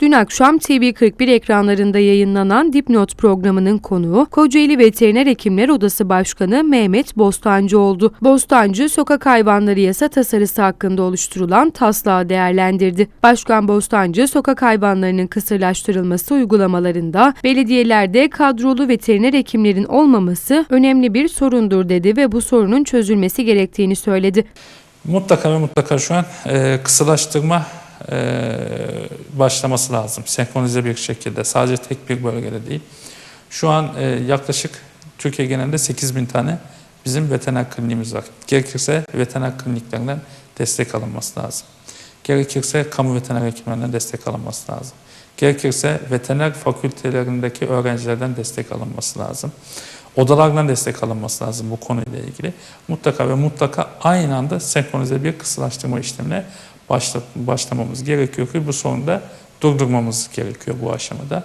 Dün akşam TV41 ekranlarında yayınlanan Dipnot programının konuğu Kocaeli Veteriner Hekimler Odası Başkanı Mehmet Bostancı oldu. Bostancı, sokak hayvanları yasa tasarısı hakkında oluşturulan taslağı değerlendirdi. Başkan Bostancı, sokak hayvanlarının kısırlaştırılması uygulamalarında belediyelerde kadrolu veteriner hekimlerin olmaması önemli bir sorundur dedi ve bu sorunun çözülmesi gerektiğini söyledi. Mutlaka ve mutlaka şu an e, kısılaştırma e, başlaması lazım. Senkronize bir şekilde. Sadece tek bir bölgede değil. Şu an e, yaklaşık Türkiye genelinde 8 bin tane bizim veteriner kliniğimiz var. Gerekirse veteriner kliniklerinden destek alınması lazım. Gerekirse kamu veteriner hekimlerinden destek alınması lazım. Gerekirse veteriner fakültelerindeki öğrencilerden destek alınması lazım. Odalardan destek alınması lazım bu konuyla ilgili. Mutlaka ve mutlaka aynı anda senkronize bir kısılaştırma işlemine başla, başlamamız gerekiyor ki bu sorunu da durdurmamız gerekiyor bu aşamada.